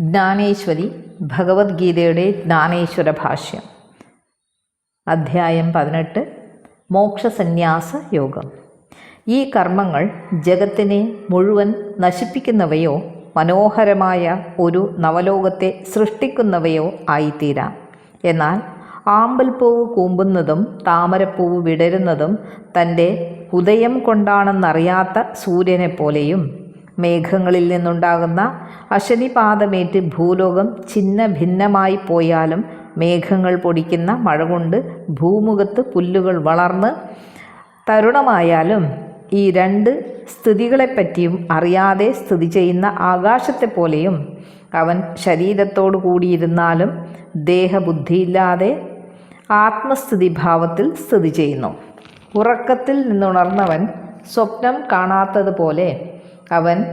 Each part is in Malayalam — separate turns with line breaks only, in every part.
ജ്ഞാനേശ്വരി ഭഗവത്ഗീതയുടെ ജ്ഞാനേശ്വര ഭാഷ്യം. അധ്യായം പതിനെട്ട്. മോക്ഷസന്യാസ യോഗം. ഈ കർമ്മങ്ങൾ ജഗത്തിനെ മുഴുവൻ നശിപ്പിക്കുന്നവയോ മനോഹരമായ ഒരു നവലോകത്തെ സൃഷ്ടിക്കുന്നവയോ ആയിത്തീരാം. എന്നാൽ ആമ്പൽപ്പൂവ് കൂമ്പുന്നതും താമരപ്പൂവ് വിടരുന്നതും തന്റെ ഉദയം കൊണ്ടാണെന്നറിയാത്ത സൂര്യനെപ്പോലെയും മേഘങ്ങളിൽ നിന്നുണ്ടാകുന്ന അശനിപാതമേറ്റ് ഭൂലോകം ഛിന്ന ഭിന്നമായി പോയാലും മേഘങ്ങൾ പൊടിക്കുന്ന മഴ കൊണ്ട് ഭൂമുഖത്ത് പുല്ലുകൾ വളർന്ന് തരുണമായാലും ഈ രണ്ട് സ്ഥിതികളെപ്പറ്റിയും അറിയാതെ സ്ഥിതി ചെയ്യുന്ന ആകാശത്തെ ആകാശത്തെപ്പോലെയും അവൻ ശരീരത്തോടു കൂടിയിരുന്നാലും ദേഹബുദ്ധിയില്ലാതെ ആത്മസ്ഥിതി ഭാവത്തിൽ സ്ഥിതി ചെയ്യുന്നു. ഉറക്കത്തിൽ നിന്നുണർന്നവൻ സ്വപ്നം കാണാത്തതുപോലെ അവൻ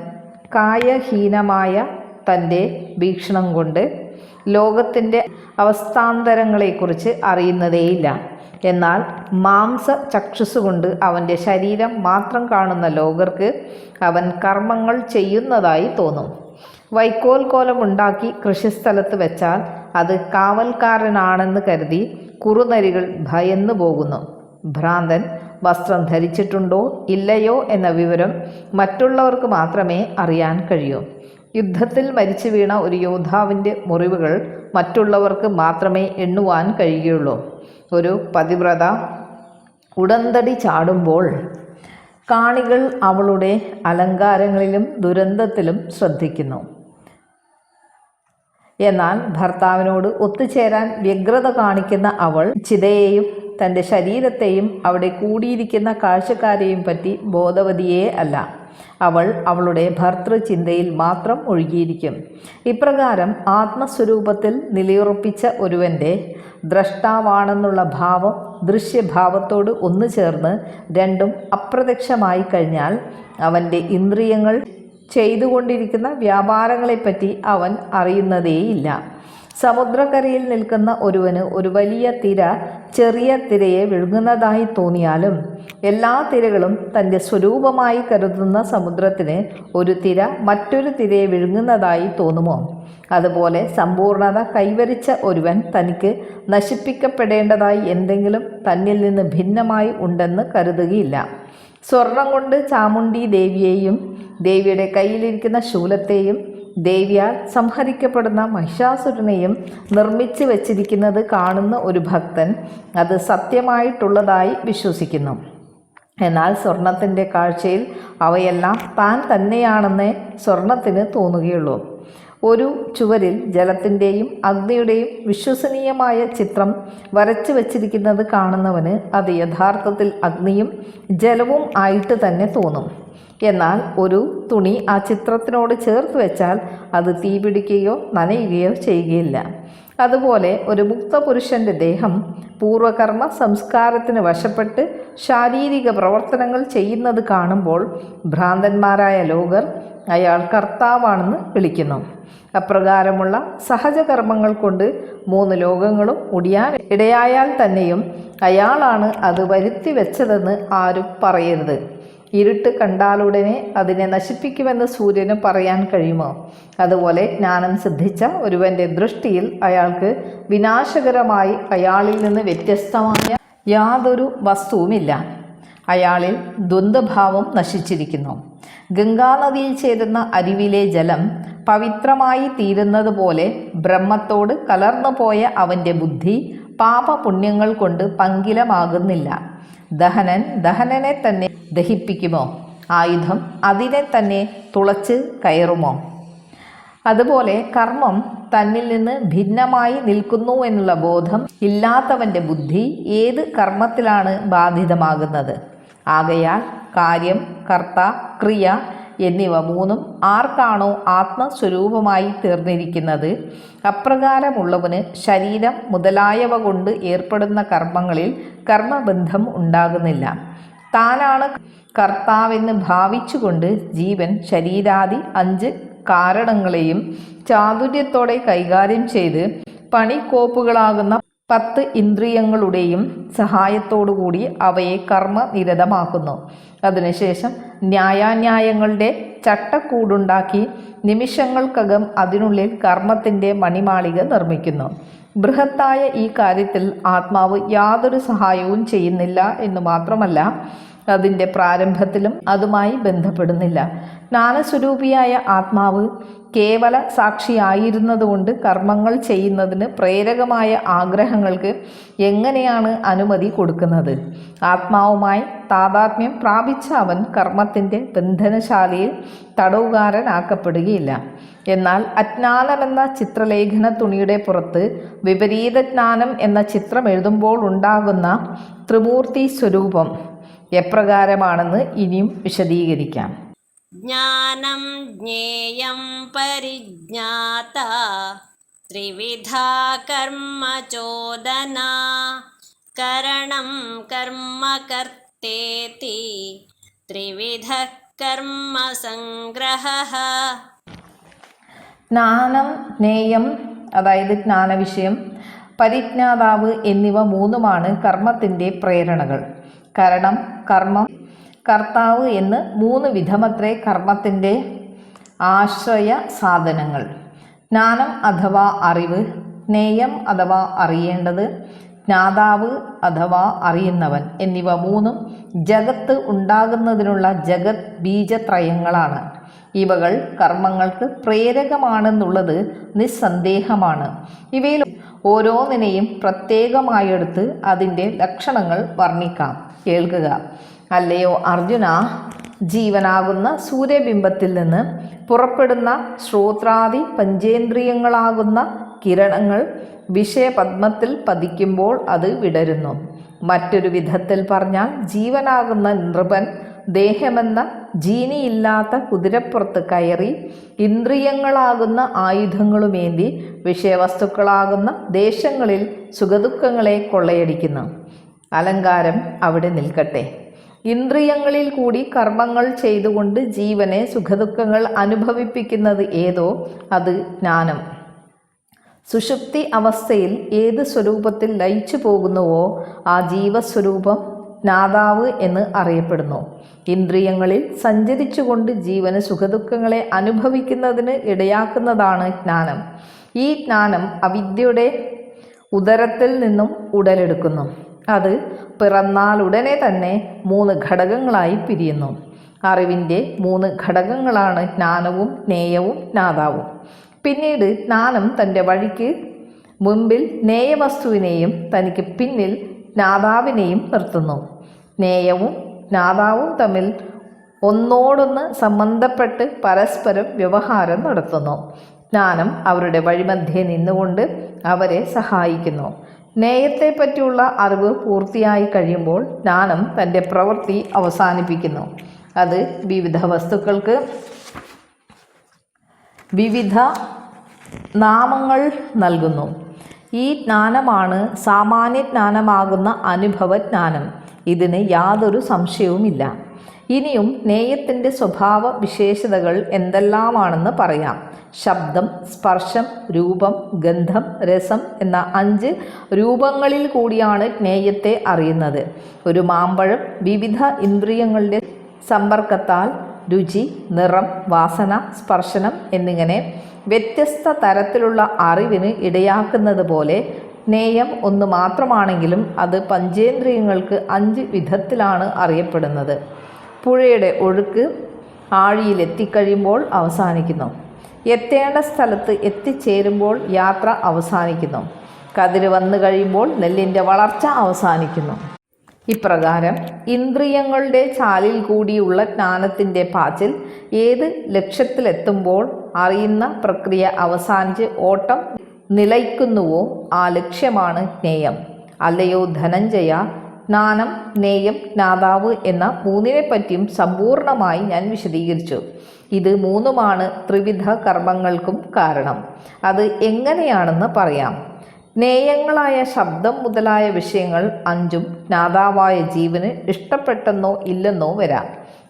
കായഹീനമായ തന്റെ വീക്ഷണം കൊണ്ട് ലോകത്തിന്റെ അവസ്ഥാന്തരങ്ങളെക്കുറിച്ച് അറിയുന്നതേയില്ല. എന്നാൽ മാംസ ചക്ഷുസുകൊണ്ട് അവന്റെ ശരീരം മാത്രം കാണുന്ന ലോകർക്ക് അവൻ കർമ്മങ്ങൾ ചെയ്യുന്നതായി തോന്നും. വൈക്കോൽ കോലമുണ്ടാക്കി കൃഷിസ്ഥലത്ത് വെച്ചാൽ അത് കാവൽക്കാരനാണെന്ന് കരുതി കുറുനരികൾ ഭയന്നു പോകുന്നു. ഭ്രാന്തൻ വസ്ത്രം ധരിച്ചിട്ടുണ്ടോ ഇല്ലയോ എന്ന വിവരം മറ്റുള്ളവർക്ക് മാത്രമേ അറിയാൻ കഴിയൂ. യുദ്ധത്തിൽ മരിച്ചു വീണ ഒരു യോദ്ധാവിന്റെ മുറിവുകൾ മറ്റുള്ളവർക്ക് മാത്രമേ എണ്ണുവാൻ കഴിയുകയുള്ളൂ ഒരു പതിവ്രത ഉടന്തടി ചാടുമ്പോൾ കാണികൾ അവളുടെ അലങ്കാരങ്ങളിലും ദുരന്തത്തിലും ശ്രദ്ധിക്കുന്നു. എന്നാൽ ഭർത്താവിനോട് ഒത്തുചേരാൻ വ്യഗ്രത കാണിക്കുന്ന അവൾ ചിതയെയും തന്റെ ശരീരത്തെയും അവിടെ കൂടിയിരിക്കുന്ന കാഴ്ചക്കാരെയും പറ്റി ബോധവതിയേ അല്ല. അവൾ അവളുടെ ഭർത്തൃചിന്തയിൽ മാത്രം ഒഴുകിയിരിക്കും. ഇപ്രകാരം ആത്മസ്വരൂപത്തിൽ നിലയുറപ്പിച്ച ഒരുവന്റെ ദ്രഷ്ടാവാണെന്നുള്ള ഭാവം ദൃശ്യഭാവത്തോട് ഒന്നു ചേർന്ന് രണ്ടും അപ്രത്യക്ഷമായി കഴിഞ്ഞാൽ അവന്റെ ഇന്ദ്രിയങ്ങൾ ചെയ്തുകൊണ്ടിരിക്കുന്ന വ്യാപാരങ്ങളെപ്പറ്റി അവൻ അറിയുന്നതേയില്ല. സമുദ്രക്കരയിൽ നിൽക്കുന്ന ഒരുവന് ഒരു വലിയ തിര ചെറിയ തിരയെ വിഴുങ്ങുന്നതായി തോന്നിയാലും എല്ലാ തിരകളും തന്റെ സ്വരൂപമായി കരുതുന്ന സമുദ്രത്തിന് ഒരു തിര മറ്റൊരു തിരയെ വിഴുങ്ങുന്നതായി തോന്നുമോ? അതുപോലെ സമ്പൂർണത കൈവരിച്ച ഒരുവൻ തനിക്ക് നശിപ്പിക്കപ്പെടേണ്ടതായി എന്തെങ്കിലും തന്നിൽ നിന്ന് ഭിന്നമായി ഉണ്ടെന്ന് കരുതുകയില്ല. സ്വർണം കൊണ്ട് ചാമുണ്ടി ദേവിയെയും ദേവിയുടെ കയ്യിലിരിക്കുന്ന ശൂലത്തെയും ദേവിയാൽ സംഹരിക്കപ്പെടുന്ന മഹിഷാസുരനെയും നിർമ്മിച്ച് വച്ചിരിക്കുന്നത് കാണുന്ന ഒരു ഭക്തൻ അത് സത്യമായിട്ടുള്ളതായി വിശ്വസിക്കുന്നു. എന്നാൽ സ്വർണത്തിന്റെ കാഴ്ചയിൽ അവയെല്ലാം താൻ തന്നെയാണെന്നേ സ്വർണത്തിന് തോന്നുകയുള്ളൂ. ഒരു ചുവരിൽ ജലത്തിന്റെയും അഗ്നിയുടെയും വിശ്വസനീയമായ ചിത്രം വരച്ചു വച്ചിരിക്കുന്നത് കാണുന്നവന് അത് യഥാർത്ഥത്തിൽ അഗ്നിയും ജലവും ആയിട്ട് തന്നെ തോന്നും. എന്നാൽ ഒരു തുണി ആ ചിത്രത്തിനോട് ചേർത്ത് വെച്ചാൽ അത് തീപിടിക്കുകയോ നനയുകയോ ചെയ്യുകയില്ല. അതുപോലെ ഒരു മുക്തപുരുഷന്റെ ദേഹം പൂർവകർമ്മ സംസ്കാരത്തിന് വശപ്പെട്ട് ശാരീരിക പ്രവർത്തനങ്ങൾ ചെയ്യുന്നത് കാണുമ്പോൾ ഭ്രാന്തന്മാരായ ലോകർ അയാൾ കർത്താവാണെന്ന് വിളിക്കുന്നു. അപ്രകാരമുള്ള സഹജകർമ്മങ്ങൾ കൊണ്ട് മൂന്ന് ലോകങ്ങളും ഒടിയാൻ ഇടയായാൽ തന്നെയും അയാളാണ് അത് വരുത്തി വെച്ചതെന്ന് ആരും പറയരുത്. ഇരുട്ട് കണ്ടാലുടനെ അതിനെ നശിപ്പിക്കുമെന്ന് സൂര്യന് പറയാൻ കഴിയുമോ? അതുപോലെ ജ്ഞാനം സിദ്ധിച്ച ഒരുവന്റെ ദൃഷ്ടിയിൽ അയാൾക്ക് വിനാശകരമായി അയാളിൽ നിന്ന് വ്യത്യസ്തമായ യാതൊരു വസ്തുവുമില്ല. അയാളിൽ ദ്വന്ദ്ഭാവം നശിച്ചിരിക്കുന്നു. ഗംഗാനദിയിൽ ചേരുന്ന അരുവിലെ ജലം പവിത്രമായി തീരുന്നത് പോലെ ബ്രഹ്മത്തോട് കലർന്നു പോയ അവന്റെ ബുദ്ധി പാപപുണ്യങ്ങൾ കൊണ്ട് പങ്കിലമാകുന്നില്ല. ദഹനൻ ദഹനനെ തന്നെ ദഹിപ്പിക്കുമോ? ആയുധം അതിനെ തന്നെ തുളച്ച് കയറുമോ? അതുപോലെ കർമ്മം തന്നിൽ നിന്ന് ഭിന്നമായി നിൽക്കുന്നു എന്നുള്ള ബോധം ഇല്ലാത്തവന്റെ ബുദ്ധി ഏത് കർമ്മത്തിലാണ് ബാധിതമാകുന്നത്? ആകയാൽ കാര്യം കർത്ത ക്രിയ എന്നിവ മൂന്നും ആർക്കാണോ ആത്മസ്വരൂപമായി തീർന്നിരിക്കുന്നത്? അപ്രകാരമുള്ളവന് ശരീരം മുതലായവ കൊണ്ട് ഏർപ്പെടുന്ന കർമ്മങ്ങളിൽ കർമ്മബന്ധം ഉണ്ടാകുന്നില്ല. താനാണ് കർത്താവെന്ന് ഭാവിച്ചുകൊണ്ട് ജീവൻ ശരീരാദി അഞ്ച് കാരണങ്ങളെയും ചാതുര്യത്തോടെ കൈകാര്യം ചെയ്ത് പണിക്കോപ്പുകളാകുന്ന പത്ത് ഇന്ദ്രിയങ്ങളുടെയും സഹായത്തോടുകൂടി അവയെ കർമ്മ നിരതമാക്കുന്നു അതിനുശേഷം ന്യായാന്യായങ്ങളുടെ ചട്ടക്കൂടുണ്ടാക്കി നിമിഷങ്ങൾക്കകം അതിനുള്ളിൽ കർമ്മത്തിന്റെ മണിമാളിക നിർമ്മിക്കുന്നു. ബൃഹത്തായ ഈ കാര്യത്തിൽ ആത്മാവ് യാതൊരു സഹായവും ചെയ്യുന്നില്ല എന്ന് മാത്രമല്ല അതിന്റെ പ്രാരംഭത്തിലും അതുമായി ബന്ധപ്പെടുന്നില്ല. ജ്ഞാനസ്വരൂപിയായ ആത്മാവ് കേവല സാക്ഷിയായിരുന്നതുകൊണ്ട് കർമ്മങ്ങൾ ചെയ്യുന്നതിന് പ്രേരകമായ ആഗ്രഹങ്ങൾക്ക് എങ്ങനെയാണ് അനുമതി കൊടുക്കുന്നത്? ആത്മാവുമായി താതാത്മ്യം പ്രാപിച്ച അവൻ കർമ്മത്തിന്റെ ബന്ധനശാലയിൽ തടവുകാരനാക്കപ്പെടുകയില്ല. എന്നാൽ അജ്ഞാനമെന്ന ചിത്രലേഖന തുണിയുടെ പുറത്ത് വിപരീത ജ്ഞാനം എന്ന ചിത്രം എഴുതുമ്പോൾ ഉണ്ടാകുന്ന ത്രിമൂർത്തി സ്വരൂപം എപ്രകാരമാണെന്ന് ഇനിയും വിശദീകരിക്കാം.
ज्ञानं ज्ञेयं परिज्ञाता त्रिविधा कर्मचोदना करणं कर्म कर्तेति त्रिविधः कर्मसङ्ग्रहः
ജ്ഞാനം ജ്ഞേയം അതായത് ജ്ഞാനവിഷയം പരിജ്ഞാതാവ് എന്നിവ മൂന്നുമാണ് കർമ്മത്തിൻ്റെ പ്രേരണകൾ കരണം കർമ്മം കർത്താവ് എന്ന് മൂന്ന് വിധമത്രേ കർമ്മത്തിന്റെ ആശ്രയ സാധനങ്ങൾ. ജ്ഞാനം അഥവാ അറിവ് ജ്ഞേയം അഥവാ അറിയേണ്ടത് ജ്ഞാതാവ് അഥവാ അറിയുന്നവൻ എന്നിവ മൂന്നും ജഗത്ത് ഉണ്ടാകുന്നതിനുള്ള ജഗത് ബീജത്രയങ്ങളാണ്. ഇവകൾ കർമ്മങ്ങൾക്ക് പ്രേരകമാണെന്നുള്ളത് നിസ്സന്ദേഹമാണ്. ഇവയിൽ ഓരോന്നിനെയും പ്രത്യേകമായെടുത്ത് അതിന്റെ ലക്ഷണങ്ങൾ വർണിക്കാം. കേൾക്കുക. അല്ലയോ അർജുന? ജീവനാകുന്ന സൂര്യബിംബത്തിൽ നിന്ന് പുറപ്പെടുന്ന ശ്രോത്രാദി പഞ്ചേന്ദ്രിയങ്ങളാകുന്ന കിരണങ്ങൾ വിഷയപത്മത്തിൽ പതിക്കുമ്പോൾ അത് വിടരുന്നു. മറ്റൊരു വിധത്തിൽ പറഞ്ഞാൽ ജീവനാകുന്ന നൃപൻ ദേഹമെന്ന ജീനിയില്ലാത്ത കുതിരപ്പുറത്ത് കയറി ഇന്ദ്രിയങ്ങളാകുന്ന ആയുധങ്ങളുമേന്തി വിഷയവസ്തുക്കളാകുന്ന ദേശങ്ങളിൽ സുഖദുഃഖങ്ങളെ കൊള്ളയടിക്കുന്നു. അലങ്കാരം അവിടെ നിൽക്കട്ടെ. ഇന്ദ്രിയങ്ങളിൽ കൂടി കർമ്മങ്ങൾ ചെയ്തുകൊണ്ട് ജീവനെ സുഖദുഃഖങ്ങൾ അനുഭവിപ്പിക്കുന്നത് ഏതോ അത് ജ്ഞാനം. സുഷുപ്തി അവസ്ഥയിൽ ഏത് സ്വരൂപത്തിൽ ലയിച്ചു പോകുന്നുവോ ആ ജീവസ്വരൂപം ജ്ഞാതാവ് എന്ന് അറിയപ്പെടുന്നു. ഇന്ദ്രിയങ്ങളിൽ സഞ്ചരിച്ചുകൊണ്ട് ജീവന് സുഖദുഃഖങ്ങളെ അനുഭവിക്കുന്നതിന് ഇടയാക്കുന്നതാണ് ജ്ഞാനം. ഈ ജ്ഞാനം അവിദ്യയുടെ ഉദരത്തിൽ നിന്നും ഉടലെടുക്കുന്നു. അത് പിറന്നാൽ ഉടനെ തന്നെ മൂന്ന് ഘടകങ്ങളായി പിരിയുന്നു. അറിവിന്റെ മൂന്ന് ഘടകങ്ങളാണ് ജ്ഞാനവും നേയവും നാദാവും. പിന്നീട് ജ്ഞാനം തന്റെ വഴിക്ക് മുൻപിൽ നേയവസ്തുവിനെയും തനിക്ക് പിന്നിൽ നാദാവിനെയും നിർത്തുന്നു. നേയവും നാദാവും തമ്മിൽ ഒന്നോടൊന്ന് സംബന്ധപ്പെട്ട് പരസ്പരം വ്യവഹാരം നടത്തുന്നു. ജ്ഞാനം അവരുടെ വഴിമധ്യേ നിന്നുകൊണ്ട് അവരെ സഹായിക്കുന്നു. പറ്റിയുള്ള അറിവ് പൂർത്തിയായി കഴിയുമ്പോൾ ജ്ഞാനം തന്റെ പ്രവൃത്തി അവസാനിപ്പിക്കുന്നു. അത് വിവിധ വസ്തുക്കൾക്ക് വിവിധ നാമങ്ങൾ നൽകുന്നു. ഈ ജ്ഞാനമാണ് സാമാന്യ ജ്ഞാനമാകുന്ന അനുഭവജ്ഞാനം. ഇതിന് യാതൊരു സംശയവുമില്ല. ഇനിയും നേയത്തിന്റെ സ്വഭാവ വിശേഷതകൾ എന്തെല്ലാമാണെന്ന് പറയാം. ശബ്ദം സ്പർശം രൂപം ഗന്ധം രസം എന്ന അഞ്ച് രൂപങ്ങളിൽ കൂടിയാണ് ജ്ഞേയത്തെ അറിയുന്നത്. ഒരു മാമ്പഴം വിവിധ ഇന്ദ്രിയങ്ങളുടെ സമ്പർക്കത്താൽ രുചി നിറം വാസന സ്പർശനം എന്നിങ്ങനെ വ്യത്യസ്ത തരത്തിലുള്ള അറിവിന് ഇടയാക്കുന്നത് പോലെ ജ്ഞേയം ഒന്ന് മാത്രമാണെങ്കിലും അത് പഞ്ചേന്ദ്രിയങ്ങൾക്ക് അഞ്ച് വിധത്തിലാണ് അറിയപ്പെടുന്നത്. പുഴയുടെ ഒഴുക്ക് ആഴിയിലെത്തിക്കഴിയുമ്പോൾ അവസാനിക്കുന്നു. എത്തേണ്ട സ്ഥലത്ത് എത്തിച്ചേരുമ്പോൾ യാത്ര അവസാനിക്കുന്നു. കതിര് വന്നു കഴിയുമ്പോൾ നെല്ലിന്റെ വളർച്ച അവസാനിക്കുന്നു. ഇപ്രകാരം ഇന്ദ്രിയങ്ങളുടെ ചാലിൽ കൂടിയുള്ള ജ്ഞാനത്തിന്റെ പാച്ചിൽ ഏത് ലക്ഷ്യത്തിലെത്തുമ്പോൾ അറിയുന്ന പ്രക്രിയ അവസാനിച്ച് ഓട്ടം നിലയ്ക്കുന്നുവോ ആ ലക്ഷ്യമാണ് ജ്ഞേയം. അല്ലയോ ധനഞ്ജയ ജ്ഞാനം നേയം നാദാവ് എന്ന മൂന്നിനെ പറ്റിയും സമ്പൂർണമായി ഞാൻ വിശദീകരിച്ചു. ഇത് മൂന്നുമാണ് ത്രിവിധ കർമ്മങ്ങൾക്കും കാരണം. അത് എങ്ങനെയാണെന്ന് പറയാം. നേയങ്ങളായ ശബ്ദം മുതലായ വിഷയങ്ങൾ അഞ്ചും ജ്ഞാതാവായ ജീവന് ഇഷ്ടപ്പെട്ടെന്നോ ഇല്ലെന്നോ വരാം.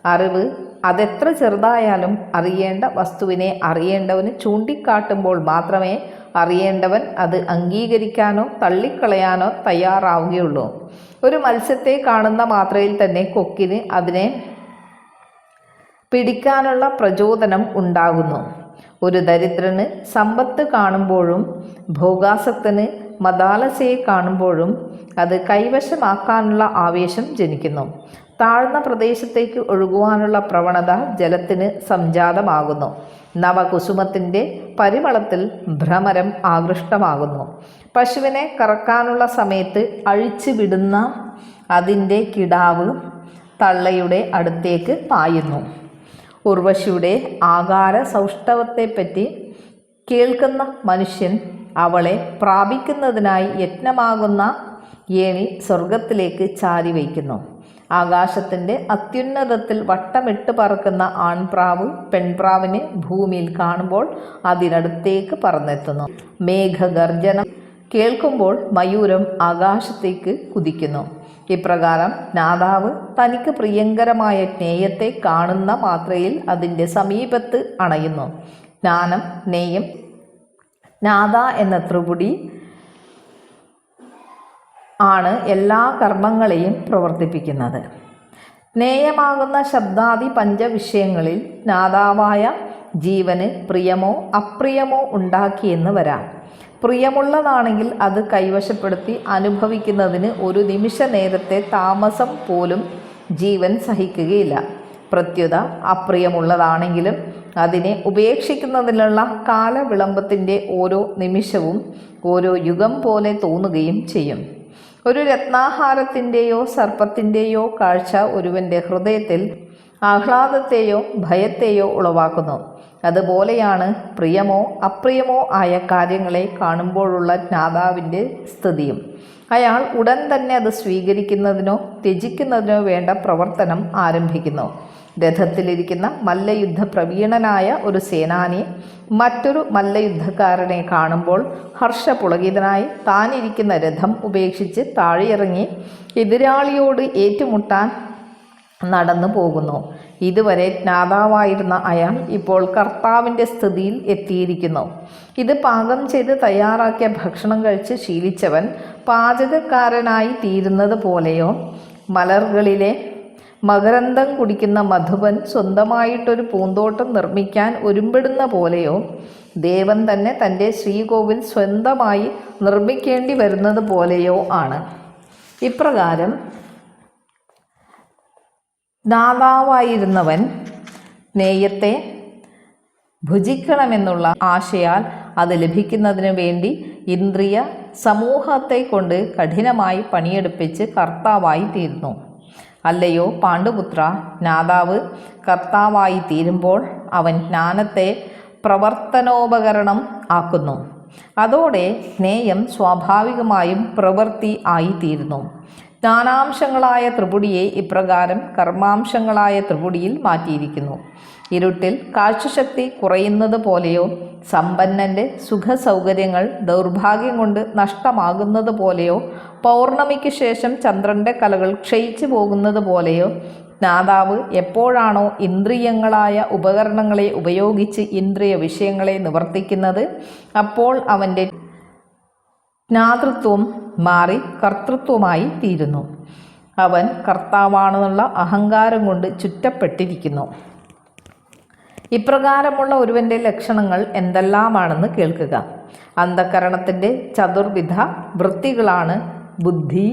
അറിവ് അതെത്ര ചെറുതായാലും അറിയേണ്ട വസ്തുവിനെ അറിയേണ്ടവന് ചൂണ്ടിക്കാട്ടുമ്പോൾ മാത്രമേ അറിയേണ്ടവൻ അത് അംഗീകരിക്കാനോ തള്ളിക്കളയാനോ തയ്യാറാവുകയുള്ളൂ. ഒരു മത്സ്യത്തെ കാണുന്ന മാത്രയിൽ തന്നെ കൊക്കിന് അതിനെ പിടിക്കാനുള്ള പ്രചോദനം ഉണ്ടാകുന്നു. ഒരു ദരിദ്രന് സമ്പത്ത് കാണുമ്പോഴും ഭോഗാസക്തന് മദാലസയെ കാണുമ്പോഴും അത് കൈവശമാക്കാനുള്ള ആവേശം ജനിക്കുന്നു. താഴ്ന്ന പ്രദേശത്തേക്ക് ഒഴുകുവാനുള്ള പ്രവണത ജലത്തിന് സംജാതമാകുന്നു. നവകുസുമത്തിന്റെ പരിമളത്തിൽ ഭ്രമരം ആകൃഷ്ടമാകുന്നു. പശുവിനെ കറക്കാനുള്ള സമയത്ത് അഴിച്ചു വിടുന്ന അതിന്റെ കിടാവ് തള്ളയുടെ അടുത്തേക്ക് പായുന്നു. ഉർവശിയുടെ ആകാര സൗഷ്ഠവത്തെപ്പറ്റി കേൾക്കുന്ന മനുഷ്യൻ അവളെ പ്രാപിക്കുന്നതിനായി യത്നമാകുന്ന ഏണി സ്വർഗത്തിലേക്ക് ചാരി വയ്ക്കുന്നു. ആകാശത്തിന്റെ അത്യുന്നതത്തിൽ വട്ടമിട്ട് പറക്കുന്ന ആൺപ്രാവ് പെൺപ്രാവിനെ ഭൂമിയിൽ കാണുമ്പോൾ അതിനടുത്തേക്ക് പറന്നെത്തുന്നു. മേഘഗർജനം കേൾക്കുമ്പോൾ മയൂരം ആകാശത്തേക്ക് കുതിക്കുന്നു. ഇപ്രകാരം നാദാവ് തനിക്ക് പ്രിയങ്കരമായ ജ്ഞേയത്തെ കാണുന്ന മാത്രയിൽ അതിന്റെ സമീപത്ത് അണയുന്നു. ജ്ഞാനം ജ്ഞേയം നാദ എന്ന ത്രിപുടി ആണ് എല്ലാ കർമ്മങ്ങളെയും പ്രവർത്തിപ്പിക്കുന്നത്. നേയമാകുന്ന ശബ്ദാദി പഞ്ചവിഷയങ്ങളിൽ നാദാവായ ജീവന് പ്രിയമോ അപ്രിയമോ ഉണ്ടാക്കിയെന്ന് വരാം. പ്രിയമുള്ളതാണെങ്കിൽ അത് കൈവശപ്പെടുത്തി അനുഭവിക്കുന്നതിന് ഒരു നിമിഷ നേരത്തെ താമസം പോലും ജീവൻ സഹിക്കുകയില്ല. പ്രത്യുത അപ്രിയമുള്ളതാണെങ്കിലും അതിനെ ഉപേക്ഷിക്കുന്നതിനുള്ള കാലവിളംബത്തിന്റെ ഓരോ നിമിഷവും ഓരോ യുഗം പോലെ തോന്നുകയും ചെയ്യും. ഒരു രത്നാഹാരത്തിന്റെയോ സർപ്പത്തിന്റെയോ കാഴ്ച ഒരുവന്റെ ഹൃദയത്തിൽ ആഹ്ലാദത്തെയോ ഭയത്തെയോ ഉളവാക്കുന്നു. അതുപോലെയാണ് പ്രിയമോ അപ്രിയമോ ആയ കാര്യങ്ങളെ കാണുമ്പോഴുള്ള ജ്ഞാതാവിന്റെ സ്ഥിതിയും. അയാൾ ഉടൻ തന്നെ അത് സ്വീകരിക്കുന്നതിനോ ത്യജിക്കുന്നതിനോ വേണ്ട പ്രവർത്തനം ആരംഭിക്കുന്നു. രഥത്തിലിരിക്കുന്ന മല്ലയുദ്ധ പ്രവീണനായ ഒരു സേനാനി മറ്റൊരു മല്ലയുദ്ധക്കാരനെ കാണുമ്പോൾ ഹർഷപുളകിതനായി താനിരിക്കുന്ന രഥം ഉപേക്ഷിച്ച് താഴെയിറങ്ങി എതിരാളിയോട് ഏറ്റുമുട്ടാൻ നടന്നു പോകുന്നു. ഇതുവരെ ജ്ഞാതാവായിരുന്ന അയാൾ ഇപ്പോൾ കർത്താവിന്റെ സ്ഥിതിയിൽ എത്തിയിരിക്കുന്നു. ഇത് പാകം ചെയ്ത് തയ്യാറാക്കിയ ഭക്ഷണം കഴിച്ച് ശീലിച്ചവൻ പാചകക്കാരനായി തീരുന്നത് പോലെയോ? മലർകളിലെ മകരന്തം കുടിക്കുന്ന മധുവൻ സ്വന്തമായിട്ടൊരു പൂന്തോട്ടം നിർമ്മിക്കാൻ ഒരുമ്പെടുന്ന പോലെയോ ദേവൻ തന്നെ തന്റെ ശ്രീകോവിൽ സ്വന്തമായി നിർമ്മിക്കേണ്ടി വരുന്നത് പോലെയോ ആണ്. ഇപ്രകാരം ദാതാവായിരുന്നവൻ നെയ്യത്തെ ഭുജിക്കണമെന്നുള്ള ആശയാൽ അത് ലഭിക്കുന്നതിനു വേണ്ടി ഇന്ദ്രിയ സമൂഹത്തെ കൊണ്ട് കഠിനമായി പണിയെടുപ്പിച്ച് കർത്താവായി തീരുന്നു അല്ലയോ പാണ്ഡുപുത്ര നാദാവ് കർത്താവായി തീരുമ്പോൾ അവൻ ജ്ഞാനത്തെ പ്രവർത്തനോപകരണം ആക്കുന്നു. അതോടെ സ്നേഹം സ്വാഭാവികമായും പ്രവൃത്തി ആയിത്തീരുന്നു. ജ്ഞാനാംശങ്ങളായ ത്രിപുടിയെ ഇപ്രകാരം കർമാംശങ്ങളായ ത്രിപുടിയിൽ മാറ്റിയിരിക്കുന്നു. ഇരുട്ടിൽ കാഴ്ചശക്തി കുറയുന്നത് പോലെയോ സമ്പന്നന്റെ സുഖസൗകര്യങ്ങൾ ദൗർഭാഗ്യം കൊണ്ട് നഷ്ടമാകുന്നത് പോലെയോ പൗർണമിക്ക് ശേഷം ചന്ദ്രന്റെ കലകൾ ക്ഷയിച്ചു പോകുന്നത് പോലെയോ? ജ്ഞാതാവ് എപ്പോഴാണോ ഇന്ദ്രിയങ്ങളായ ഉപകരണങ്ങളെ ഉപയോഗിച്ച് ഇന്ദ്രിയ വിഷയങ്ങളെ നിവർത്തിക്കുന്നത്? അപ്പോൾ അവന്റെ ജ്ഞാതൃത്വം മാറി കർത്തൃത്വമായി തീരുന്നു. അവൻ കർത്താവാണെന്നുള്ള അഹങ്കാരം കൊണ്ട് ചുറ്റപ്പെട്ടിരിക്കുന്നു. ഇപ്രകാരമുള്ള ഒരുവന്റെ ലക്ഷണങ്ങൾ എന്തെല്ലാമാണെന്ന് കേൾക്കുക. അന്ധകരണത്തിന്റെ ചതുർവിധ വൃത്തികളാണ് ബുദ്ധി